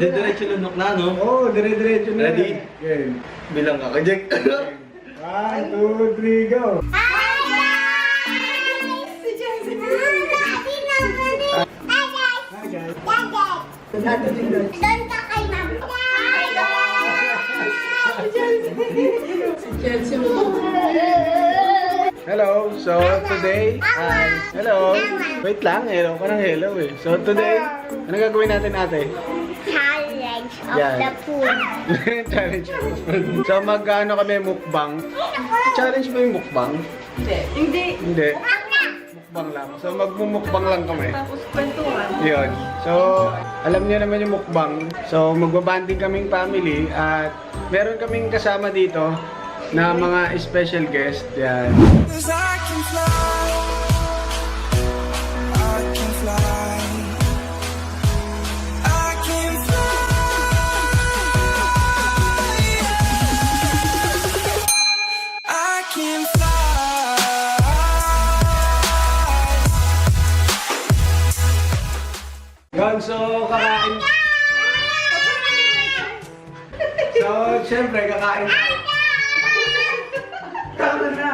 Didiretso lunok na, no? Oo, oh, dire-diretso na. Ready? Game. Bilang ka, Jack. One, two, three, go. Hi guys. Hello, so today, ay, hello. Wait lang, hello ka ng hello eh. So today, ano gagawin natin ate? Challenge of Yan. the food. Challenge. so mag-ano kami mukbang. Challenge ba yung mukbang? Hindi. Hindi. Mukbang lang. So magmumukbang lang kami. Tapos kwentuhan. Yun. So, alam niyo naman yung mukbang. So, magbabanding kaming family at meron kaming kasama dito na mga special guest. Yan. Cause I can fly. So kakain. So, syempre, kakain. Tama na.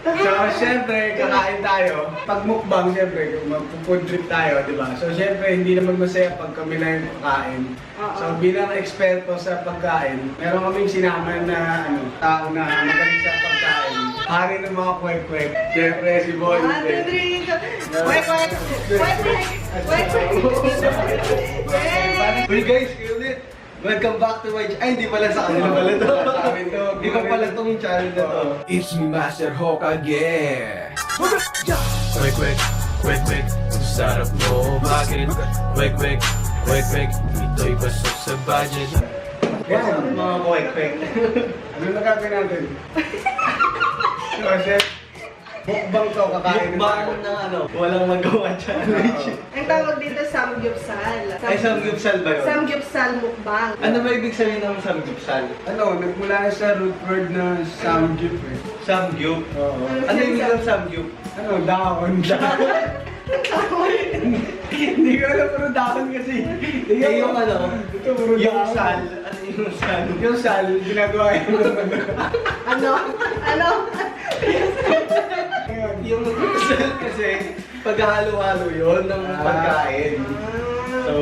So, syempre, kakain tayo. Pag mukbang, syempre, magpo-food trip tayo, di ba? So, syempre, hindi naman masaya pag kami lang yung kakain. So, bilang eksperto sa pagkain, meron kaming sinama na ano, tao na magaling sa pagkain. Hari ng mga kwek-kwek. Syempre, si Boy. Wait, wait. Wait, wait. Uy guys, kayo ulit. Welcome back to my ch- Ay, hindi pala sa kanila pala to. To. Iba pala tong channel na to. It's Master Hokage. Quick, quick, quick, quick. Ang sarap mo, bakit? Quick, quick, quick, quick. Ito'y pasok sa budget. Yan. Mga kwek-kwek. Ano na natin? Mukbang to, kakain Mukbang na ano, walang magawa challenge. Ang tawag dito, samgyupsal. Ay, samgyupsal ba yun? Samgyupsal mukbang. Ano ba ibig sabihin ng samgyupsal? Ano, nagmula sa root word na samgyup eh. Samgyup? Oo. Ano yung ibig ng samgyup? Ano, dahon. Hindi ko alam, pero dahon kasi. Eh, yung ano, Ito, puro Yung sal. Ano yung sal? Yung sal, ginagawa yun. Ano? Ano? Yung sal kasi, paghahalo-halo yun ng Ah. pagkain. So,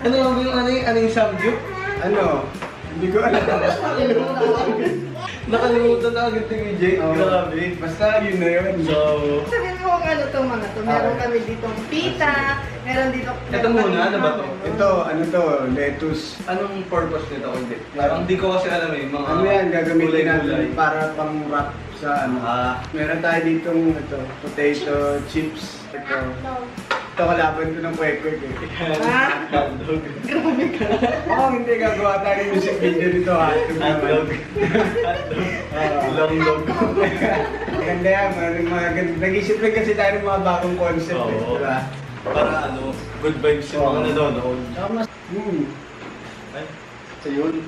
ano yung ano yung, ano yung samgyup? Ano? Hindi ko alam. Nakalimutan na agad ni Jake. Oo. Grabe. Basta yun na yun. So, Sabihin mo kung ano itong mga to. Meron Okay. kami ditong pita, meron dito... Ito muna, ano ba to? Ito, ano to, lettuce. anong purpose nito? Hindi. Parang hindi ko kasi alam eh. Mga Ano yan, gagamitin natin para pang wrap sa ano. Ah, Meron tayo ditong ito, potato chips. Ito. Ito kalaban ko ng kwek-kwek eh. Ah? hotdog. Oo, oh, hindi gagawa tayo ng music video dito ha. Ito Hotdog. Ah. Longlog. Maganda yan, mga, mga, ganda. nag-isip rin kasi tayo ng mga bagong concept eh. Oo. Diba? Para ano, good vibes yung mga Oo. nanonood. Mas, hmm. Ay, So yun.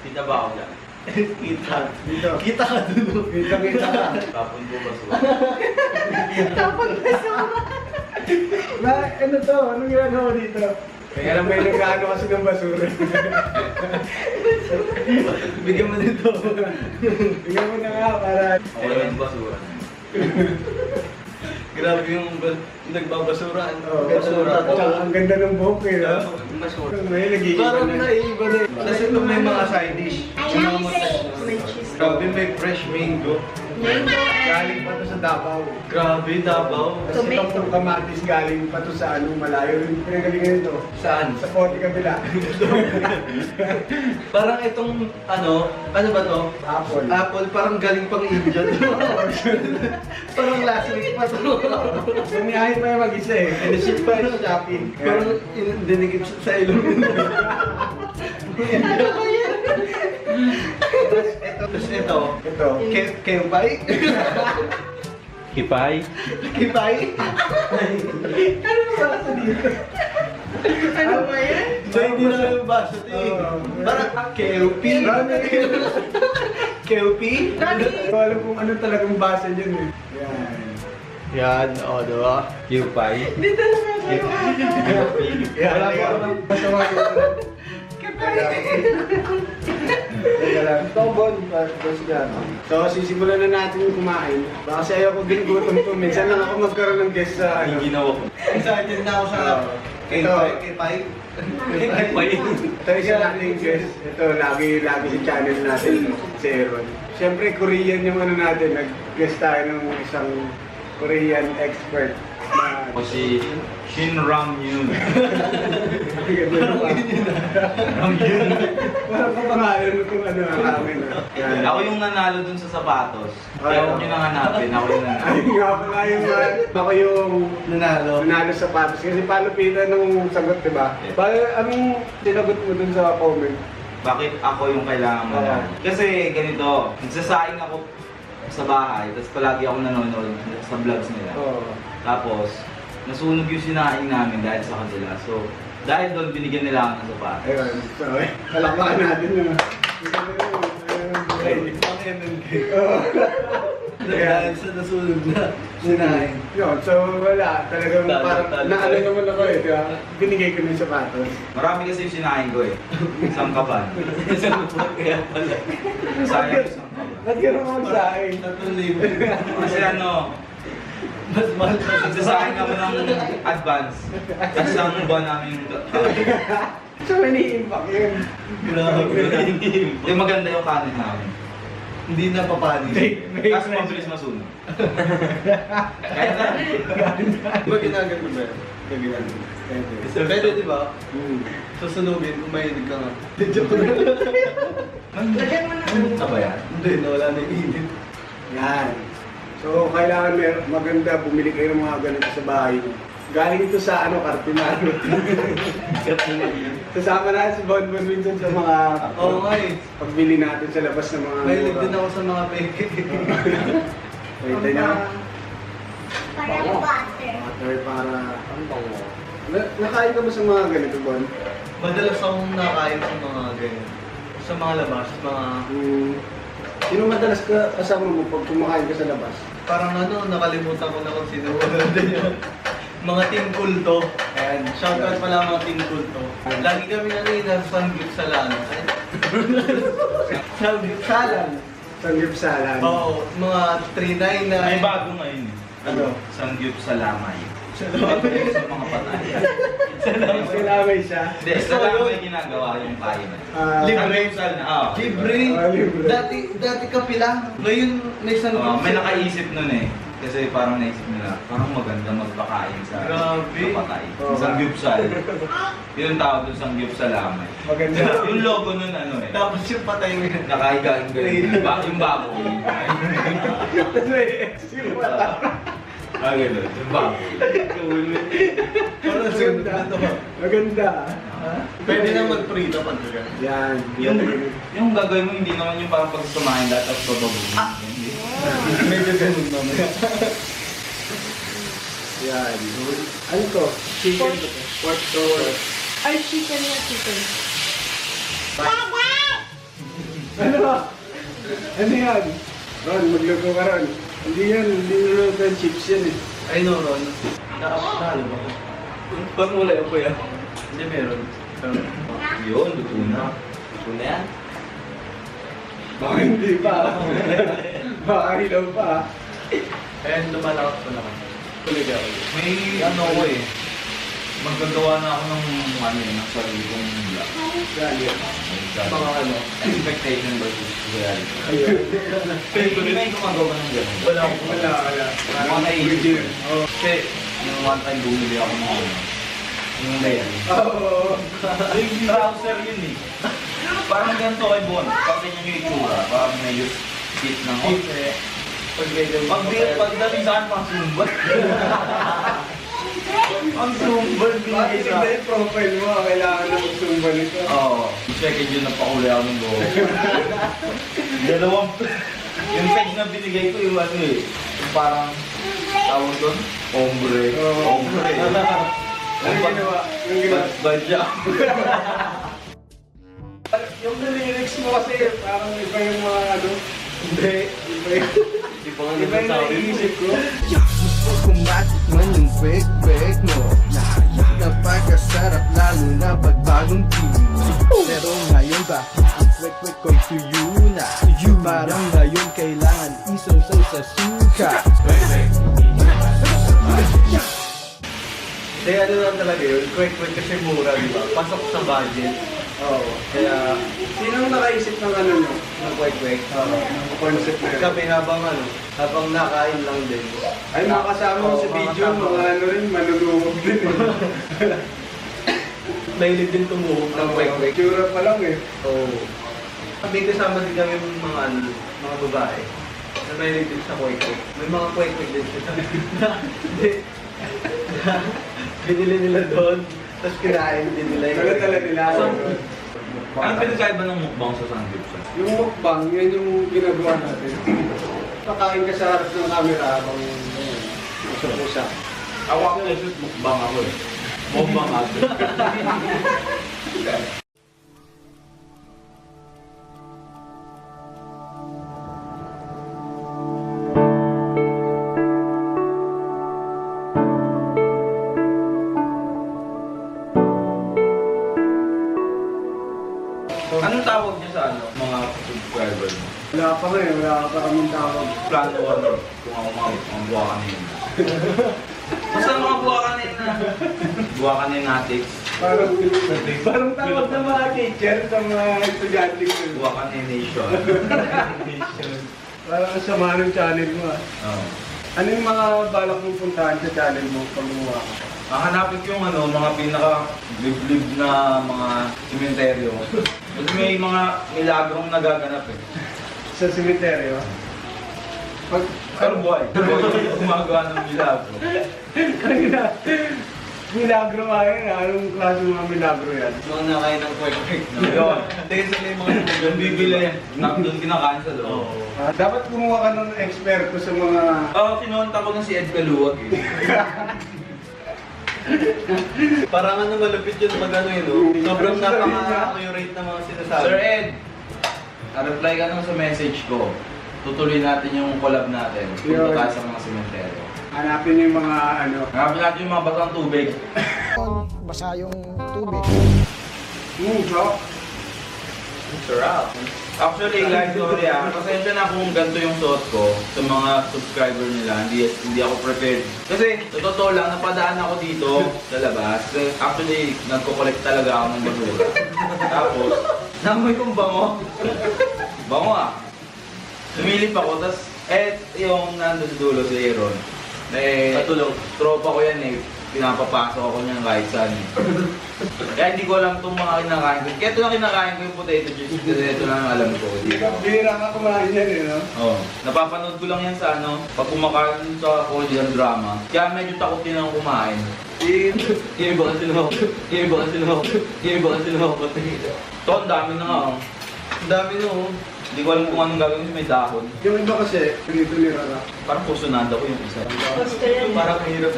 kita ba ako dyan? Kita. Dito. Kita ka dun. Kita kita ka. Tapon ko ba suwa? Tapos basura. Na, ano to? Anong ginagawa dito? Kaya lang may nag-ano kasi ng basura. Bigyan mo nito. Bigyan mo na nga para... Ako yung basura. Grabe yung ba- nagbabasura. Oh, basura. Tsaka ang ganda ng buhok eh. no? Basura. May nag-iiba Parang na. naiiba na eh. Kasi ito may mga side dish. Yung mga. May cheese. Grabe may fresh mango. Mango Galing pa to sa Davao. Grabe, Davao. Kasi Tomato. itong kamatis galing pa to sa ano, malayo rin pinagalingan ito. Saan? Sa Forte Kabila. Parang itong, ano, ano ba to? Apple. Apple, parang galing pang India to. parang last week pa to. Bumiyahe pa yung mag-isa eh. And ship pa yung shopping. parang in- dinikit sa- sa ilong. Ano ba yan? Tapos ito, tapos ito. Ito. Ke- Kempay? Kipay. Kipay? Ano ba sa dito? Ano ba yan? So, hindi na yung baso ito eh. Parang KLP. KLP? Hindi ko alam kung ano talagang basa dyan eh. Yan. Yan, o, diba? Kipay. Dito lang ako Wala po ako masama ko. Teka lang. Ito ang bon. Boss yan. So, sisimulan na natin yung kumain. Baka kasi ayoko din gutom to. Minsan lang ako magkaroon ng guest sa ano. ginawa ko. Excited na ako sa... Kay Ito. Pai. Kay Pai. Ito isa nating guest. Ito, lagi, lagi sa channel natin, si Aaron. Siyempre, Korean yung ano natin. Nag-guest tayo ng isang Korean expert. Na, Ako si Shin Ram Yun. Ram yun. Walang kapangalan kung ano ang amin. ah. Ako yung nanalo dun sa sapatos. Kaya huwag nyo nang hanapin. Ako yung nanalo. Ay, nga pala yung ah, ako yung Nanalo. nanalo sa patos. Kasi paano pita nung sagot, di ba? Yeah. Paano, anong sinagot mo dun sa comment? Bakit ako yung kailangan manalo? Kasi ganito, nagsasaing ako sa bahay, tapos palagi ako nanonood sa vlogs nila. Oo. Tapos, nasunog yung sinaing namin dahil sa kanila. So, dahil doon, binigyan nila ako ng sapatos. Ayun. So, eh, palakpakan natin. Oo. Dahil sa nasunod na sinahin. Yun, so wala. Talagang Talo, parang talo. naano naman ako eh. di ba? Binigay ko ng sapatos. Marami kasi yung sinaing ko eh. Isang kaban. Isang kaya pala. Sayang isang kaban. Ba't gano'n ako sa akin? Tatlong libo. Kasi ano, Mas mahal pa sa nagsasaing kami ng advance. Tapos ang buwan namin yung So, ini-impact yun. Grabe. Yung maganda yung kanin namin. Hindi na papanis. Kaso mabilis masunog. Kaya na. Di ba ginagal mo ba yun? Gagagal mo. Pwede di ba? Hmm. Susunugin kung mahilig ka nga. Joke Lagyan mo na. Ano ba yan? Hindi, nawala na yung init. Yan. So, kailangan mer maganda, bumili kayo ng mga ganito sa bahay. Galing ito sa ano, Carpinaro. Kasama na si Bon Bon minsan sa mga Oo nga eh. pagbili natin sa labas ng mga Mahilig din ako sa mga peke. Wait, niya. Parang butter. Water para... Na, nakain ka ba sa mga ganito, Bon? Madalas akong nakain sa mga ganyan. Sa mga labas, mga... Hmm. Sino madalas ka kasama mo pag kumakain ka sa labas? Parang ano, nakalimutan ko na kung sino din yun. Mga team kulto. Ayan, shoutout pala mga team kulto. Lagi kami ano yung nasa sanggip sa lan. sanggip sa lan. Sanggip salan. Oo, mga 399. May bago ngayon eh. Ano? Sangyup sa lamay. Sa sa mga patay. Mas kinamay siya. Hindi, sa lamay ginagawa yung kain. Ah, Libre. Sangyup sa ah. Libre. Ah, libre. Dati, dati kapilang. Ngayon, may sanggip. Oh, may sa- nakaisip nun eh. Kasi parang naisip nila, parang maganda magpakain sa Grabe. sa patay. Oo. Sangyupsal. Yun ang tawag doon sangyupsal lamay. Maganda. Yung logo nun ano eh. Tapos yung patay mo yun. Nakaigain ko yun. Ba- Yung baboy. Tapos may extreme mata. Ah, gano'n. Yung baboy. Parang sunod na to. Maganda. Pwede na mag-prito pag. Yan. Yung, yung gagawin mo, hindi naman yung parang pagsasamahin lahat at bababuhin. Hindi. Medyo ganun naman. Yan. Ano to? Chicken to. Pork to. Ay, chicken na chicken. Ano? Ano yan? Ron, magluto ka ron. Hindi yan, hindi niluluto yung chips yan eh. Ay no, Ron. Nakapakalo ba ko? Pag wala yung kuya. Hindi meron. Yun, luto na. Luto na yan. Baka hindi pa. Baka hilaw pa. Ayan, lumalakas ko na kami. Kulig ako. May ano ko eh. Magagawa na ako ng ano eh, ng sarili kong vlog. Yan. Mga ano. Expectation versus reality. Ayun. Hindi may gumagawa ng gano'n. Wala Wala, wala. Mga naisip. Oh. Kasi, yung one time bumili ako ng ano. Yung layan. Oo. Yung browser yun eh. Parang ganito kay Bon. Pag ganyan yung itsura. Parang medyo fit ng Tip eh. Pag medyo Pag pagdating sa akin, pang sumbat. Ang Bakit binigay sa... yung profile mo? Kailangan na magsumba nito. Oo. Second yun, napakulay ako ng buhok. Dalawang... Yung page na binigay ko, yung ano eh. Yung parang... Tawag doon? Ombre. Ombre. Ang ginawa. Ang ginawa. Badya. Yung lyrics mo kasi parang iba yung mga ano. Hindi. Iba yung, iba yung naiisip ko. Gusto ko matikman yung big mo napakasarap lalo na pag bagong team Pero ngayon ba, ang quick quick ko to you na Parang ngayon kailangan isaw-saw sa suka Kaya ano lang talaga yun, quick-quick kasi mura, di ba? Pasok sa budget. Oo. Kaya, Sino ang nakaisip ng ano nyo? Oo. Ng concept na kami habang ano, habang nakain lang din. Ay, mga kasama Oo, sa mga video, mga ano rin, manunungog din eh. Mahilig din tumuhog ng quick-quick. Tsura pa lang eh. Oo. May kasama din kami yung mga ano, mga babae. Na mahilig din sa quick-quick. May mga quick-quick din sila. Hindi. Binili nila doon, tapos kinain din nila. yung Dala-dala nila. Anong pinagkaiba ng mukbang sa sanggipsa? Yung mukbang, yan yung ginagawa natin. Pakain ka sa harap ng camera habang ayun, nasa pusa. Ako ako Jesus, mukbang ako eh. Mukbang ako. Plano ano, kung ako mga, mga buwa kanina. Basta mga buwa kanina. Buwa kanina natics. Parang, parang tawag ng mga teacher sa mga estudyante ko. Buwa kanina nation. Parang ang sama ng channel mo ah. Oo. Ano yung mga balak mong puntahan sa channel mo pag gumawa ka? Hahanapin ko yung ano, mga pinaka liblib na mga sementeryo. Kasi may mga milagrong nagaganap eh. Sa cemetery Pag, Pero buhay. Buhay yung gumagawa ng milagro. kanina, milagro nga yun ah. Anong klase ng mga milagro yan? mga nakain ng no? Yun. Tingin sila yung mga Yung bibili, nandun kinakain sa loob. Oo. Ah, dapat kumuha ka ng eksperto sa mga... Oo, kinonta ko na si Ed Kaluwag eh. Parang ano malupit yun pag ano yun, no? Sobrang napaka-accurate na mga sinasabi. Sir Ed, reply ka nung sa message ko. Tutuloy natin yung collab natin. Punta tayo sa mga sementeryo. Hanapin niyo yung mga ano... Hanapin natin yung mga batang tubig. basa yung tubig. Hmm, so, Sarap. Actually, guys, sorry ah. Pasensya na kung ganito yung suot ko sa mga subscriber nila. Hindi, hindi ako prepared. Kasi, sa totoo lang, napadaan ako dito sa labas. Kasi, Actually, nagko-collect talaga ako ng basura. Tapos, namoy kong bango. bango ah. Sumilip ako, tapos, eh, yung nandun dulo si Aaron. Eh, Katulog. tropa ko yan eh. Pinapapasok ako niyan kahit saan. eh. Kaya hindi ko alam itong mga kinakain ko. Kaya ito lang kinakain ko yung potato chips kasi ito lang ang alam ko. bihira ka kumain yan eh, no? Oh, napapanood ko lang yan sa ano, pag kumakain sa Korean drama. Kaya medyo takot din ako kumain. Yung iba kasi naman, yung iba kasi naman, yung iba kasi naman Ito, ang dami na nga oh. Ang dami no. Hindi ko alam kung anong gagawin may dahon. Yung iba kasi, ganito ni Rara. Parang pusunada ko yung isa. Gusto yan. Parang hirap.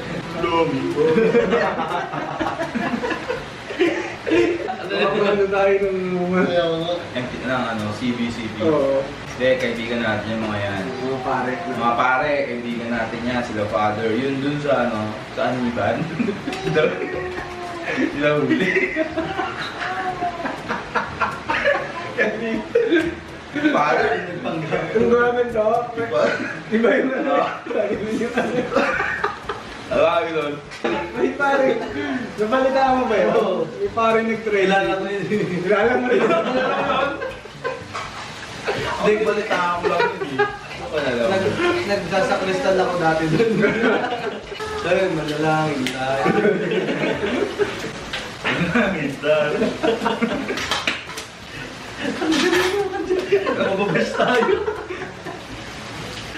Ano tayo ng mga... Empty ng ano, CBCB. Oo, Hindi, kaibigan natin yung mga yan. mga pare. Mga pare, kaibigan natin yan, sila father. Yun dun sa ano, sa Aniban. Sila huli. Pare, Yung gamit to, iba yung ano, lagi mo yung ano. Alam mo nun. May pare, nabalita mo ba yun? Oo. May pare nag-training. Kilala ko yun. Kilala mo rin. Hindi, balita ako lang yun eh. Ako na lang. Ako dati doon. Dahil manalangin tayo. Manalangin tayo. Mababas tayo.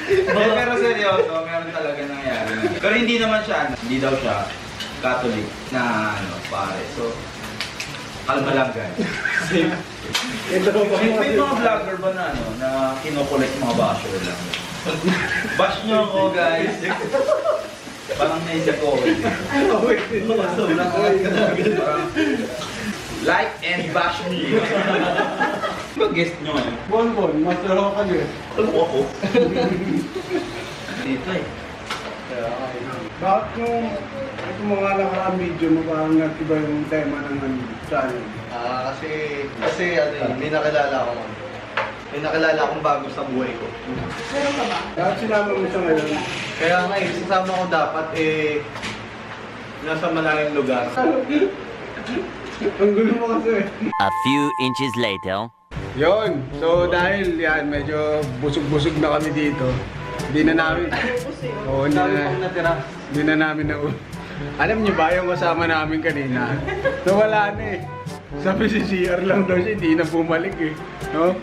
Eh, pero seryoso, meron talaga nangyari. na- Pero hindi naman siya, ano, hindi daw siya Catholic na ano, pare. So, kalma lang guys. Ito pa May, may mga vlogger ba na ano, na kinokollect mga basher lang? Bash nyo ako guys. Parang naisip ko. Like and bash me. Pag-guest nyo ano? Bon Bon, mas laro ka din. Alam ko ako. Dito eh. Bakit nung, ito mga nakaraang video mo, parang nag-iba yung tema ng ano, channel. Ah, kasi, kasi ano eh, may nakilala ako. May nakilala akong bago sa buhay ko. Meron ka ba? Dapat sinama mo siya ngayon. Kaya nga eh, sasama ko dapat eh, nasa malayong lugar. Ang gulo mo kasi. A few inches later. Yon. So dahil yan, medyo busog-busog na kami dito. Hindi na namin... Oo, hindi Dami na, pang natira. hindi na namin na... Alam niyo ba yung kasama namin kanina? Nawala na eh. Sabi si CR lang daw siya, hindi na bumalik eh. No?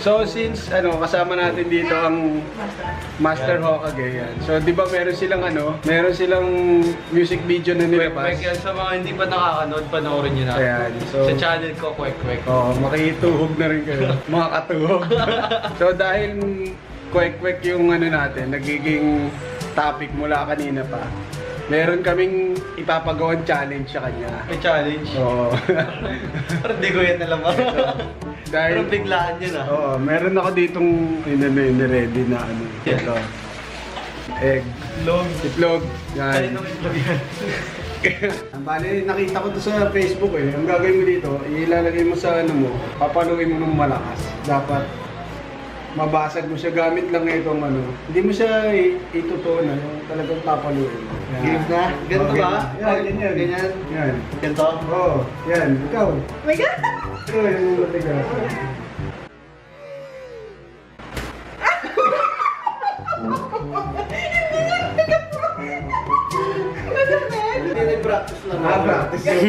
So since ano kasama natin dito ang Master Hokage yan. So di ba meron silang ano, meron silang music video na nilabas. yan sa mga hindi pa nakakanood, panoorin nyo na. Ayan, so channel ko, Kwek Kwek. Oo, makituhog na rin kayo. Mga katuhog. so dahil kwek-kwek yung ano natin, nagiging topic mula kanina pa. Meron kaming ipapagawang challenge sa kanya. May challenge. Oo. Parang di ko yan alam. Dahil Pero biglaan yun ah. Oo, meron ako ditong inano yun, ready na ano. Yeah. Ito. Egg. Itlog. Kaya Yan. naman itlog yan. Ang bali, nakita ko to sa Facebook eh. Ang gagawin mo dito, ilalagay mo sa ano mo, papaluin mo ng malakas. Dapat mabasag mo siya gamit lang itong ano. Hindi mo siya i- itutunan, yung talagang papaluin mo. Yan. Game na? Ganito Okay. ba? Yan, ganyan. Ganyan? Yan. Ganito? Oo, oh, yan. Ikaw. Oh my God! Ikaw yung matigas. Hindi na practice lang. Ah, practice yung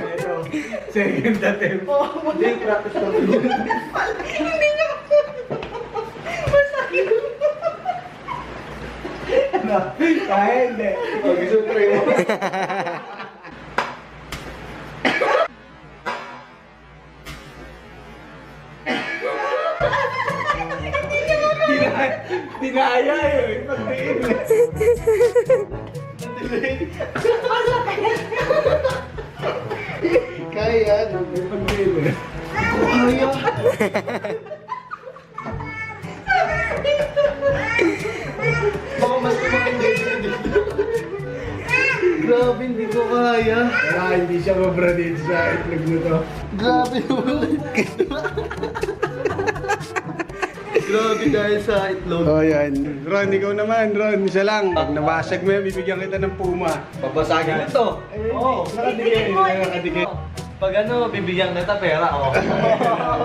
Ito, second attempt. Hindi, practice lang. Hindi niya. Ano? Kaya hindi. Oh, gusto ko try mo. Dinaya eh. Pagdiin. Kaya. Pagdiin eh. Kaya. Hindi siya mabra dito sa itlog mo to. Grabe naman. Grabe dahil sa itlog. Oh, yan. Ron, ikaw naman, Ron. Isa lang. Pag nabasag mo yan, bibigyan kita ng puma. Babasagin ito. Oo, oh, nakadikit. Nakadikit. Pag ano, bibigyan kita pera. Oh.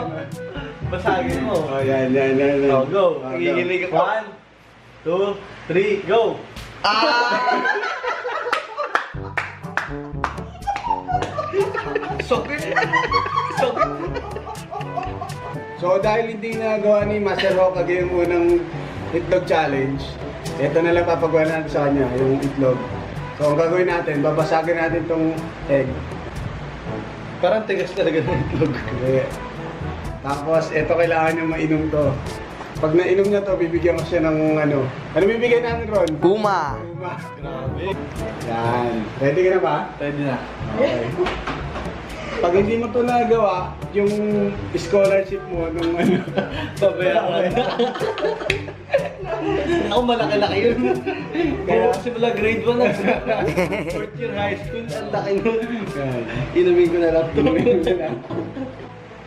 Basagin mo. Oh, yan, yan, yan. yan. Oh, go. Oh, Iinig ka. One, two, three, go. Ah! Sakit. Sakit. So, dahil hindi nagawa ni Master Hokage yung unang itlog challenge, ito na lang papagawa natin sa kanya, yung itlog. So, ang gagawin natin, babasagin natin tong egg. Parang tigas talaga ng itlog. Okay. Tapos, ito kailangan niya mainom to. Pag nainom niya to, bibigyan ko siya ng ano. Ano bibigyan natin, Ron? Puma. Puma. Grabe. Yan. Ready ka na ba? Pwede na. Okay. Pag hindi mo to nagawa, yung scholarship mo nung ano, Pabayaran. Ako malaki-laki yun. Kaya kasi wala grade 1 na. Fourth year high school, ang laki nun. Inumin ko na lang. Inumin ko na.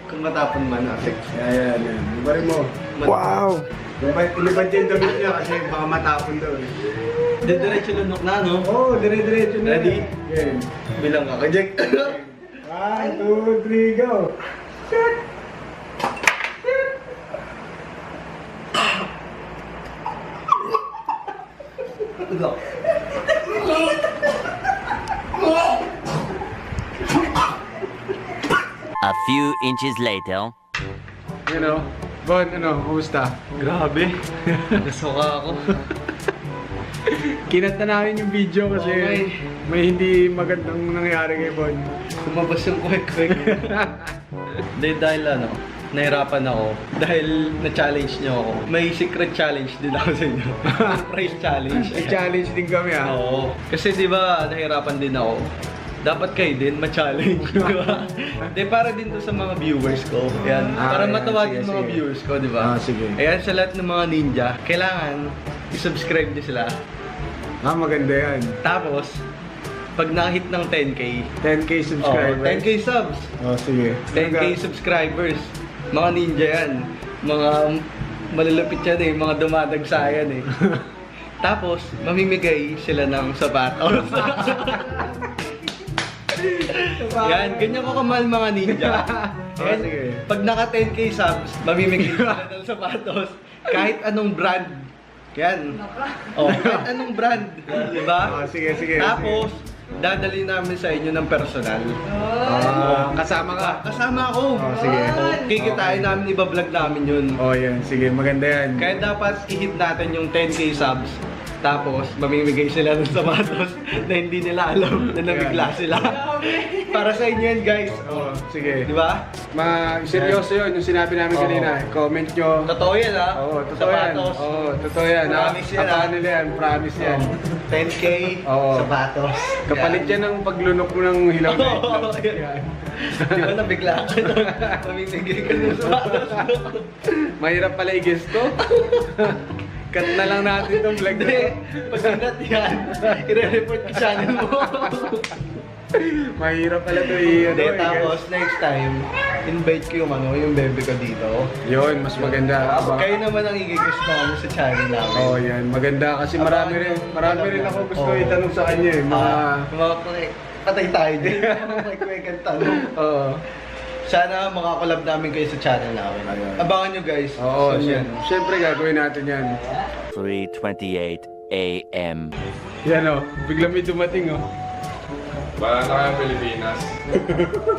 Kung matapon man, asik. Yan, yan, yan. Ibarin mo. Wow. Inibad yung damit niya kasi baka matapon daw. eh. Diretso lunok na, no? Oo, oh, dire-diretso na. Ready? Game. Bilang ako, Jack. One, two, three, go! A few inches later. You know, Bon, ano, kumusta? Grabe. Nasuka ako. Kinat na namin yung video kasi Okay. May hindi magandang nangyari kay Bon. Kumabas yung kwek-kwek. Hindi, dahil ano, nahirapan ako. Dahil na-challenge niyo ako. May secret challenge din ako sa inyo. Surprise challenge. May challenge din kami ah. Oo. Kasi di ba, nahirapan din ako. Dapat kayo din ma-challenge, di ba? Hindi, para din to sa mga viewers ko. Yan. Ah, para yan. matawagin Sige, mga sige. viewers ko, di ba? Ah, sige. Ayan, sa lahat ng mga ninja, kailangan i-subscribe niyo sila. Ah, maganda yan. Tapos, pag nakahit ng 10k, 10k oh, subscribers. 10k subs, Oh, sige. 10k subscribers, mga ninja yan, mga malulupit yan eh, mga dumadagsayan eh. Tapos, mamimigay sila ng sapatos. Yan, ganyan ko kamahal mga ninja. Oh, Yan, sige. Pag naka 10k subs, mamimigay sila ng sapatos. Kahit anong brand. Yan. Oh, kahit anong brand. Di ba? Oh, sige, sige. Tapos, dadali namin sa inyo ng personal. Ah, kasama ka. Kasama ako. Oh, sige. Oh, kikitain namin, ibablog namin yun. Oh, yan. Sige, maganda yan. Kaya dapat i-hit natin yung 10k subs. Tapos, mamimigay sila ng sapatos na hindi nila alam na nabigla sila. Para sa inyo yan, guys. Oh, sige. Di ba? Ma, seryoso yun, yung sinabi namin Oo. kanina. Comment nyo. Totoo yan, ha? Oo, totoo yan. Sapatos. Oo, totoo yan. ha? Promise yan, ha? nila yan, promise yan. 10k Oo. sapatos. Kapalit yan ng paglunok mo ng hilaw na itlog. Oo, yan. Yan. Di ba nabigla ka na? Mamimigay ka ng sapatos. Mahirap pala i-guess to. Cut na lang natin itong vlog na to. Pag sinat yan, i-report ka channel mo. Mahirap pala to i- ano, Hindi, i-guess. tapos next time, invite ko yung ano, yung bebe ko dito. Yun, mas maganda. Tapos kayo naman ang i-guest namin sa channel namin. Oh, yan. Maganda kasi marami rin, marami rin ako gusto Oo. itanong sa kanya eh. Mga, Ah, mga patay tayo din. Mga kwekang tanong. oo. Sana makakolab namin kayo sa channel namin. Ayun. Abangan nyo guys. Oo, Soon yan. syempre gagawin natin yan. 3:28 a.m. Yan oh, bigla may dumating oh. Bala na kayong Pilipinas.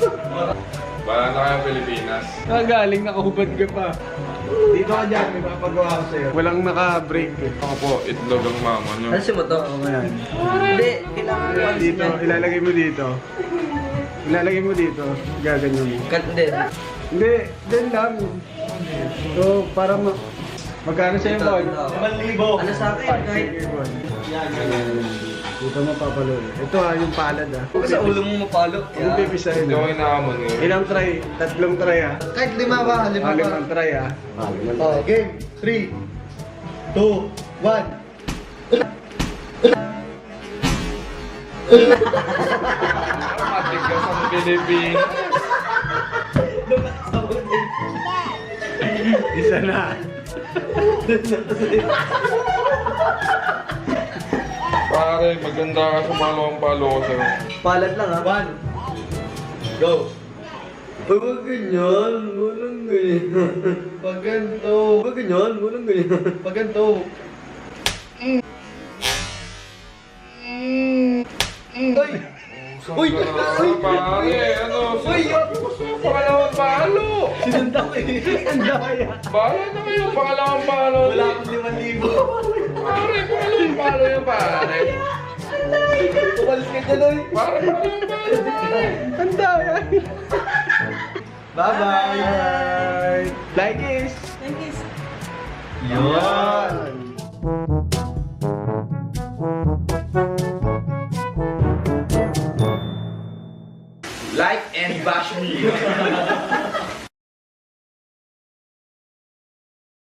Bala na kayong Pilipinas. Ah, galing nakahubad ka pa. Dito ka dyan, may papagawa ko sa'yo. Walang naka-break eh. Ako po, itlog ang mama nyo. Ano si mo to? Oo, yan. Hindi, kailangan mo alis Dito, ilalagay mo dito. Ilalagay mo dito. Gaganyan mo. Cut din. Hindi, din lang. So, para ma... Magkano sa'yo, Bon? ito. Ano sa akin, kahit Sige, Bon. Dito mo papalo. Ito ah, yung palad ah. Huwag sa ulo mo mapalo. Yung pipisahin. Hindi ko inaamon eh. Ilang try? Tatlong try ah. Kahit lima ba, lima ba. limang try ah. Oh, game. 3, 2, 1. Pilipinas. Isa na. Pare, maganda ka sumalo ang palo ko sa'yo. Palat lang ha. 1. Go. Uy, wag ganyan. Walang ganyan. Pag ganito. Wag ganyan. Walang ganyan. Pag ganito. Uy! Uy! Uy! Pare, ano? Uy! Pangalawang palo? Sinundan ko eh. Ang daya. Bala na kayo, pangalawang palo. Wala akong 5,000. Pare, pangalawang palo yung pare. Tumalis ka dyan, uy. Pare, pangalawang palo. Ang daya. Bye-bye. Bye. Like is. Thank you. Yan. embaixo minha.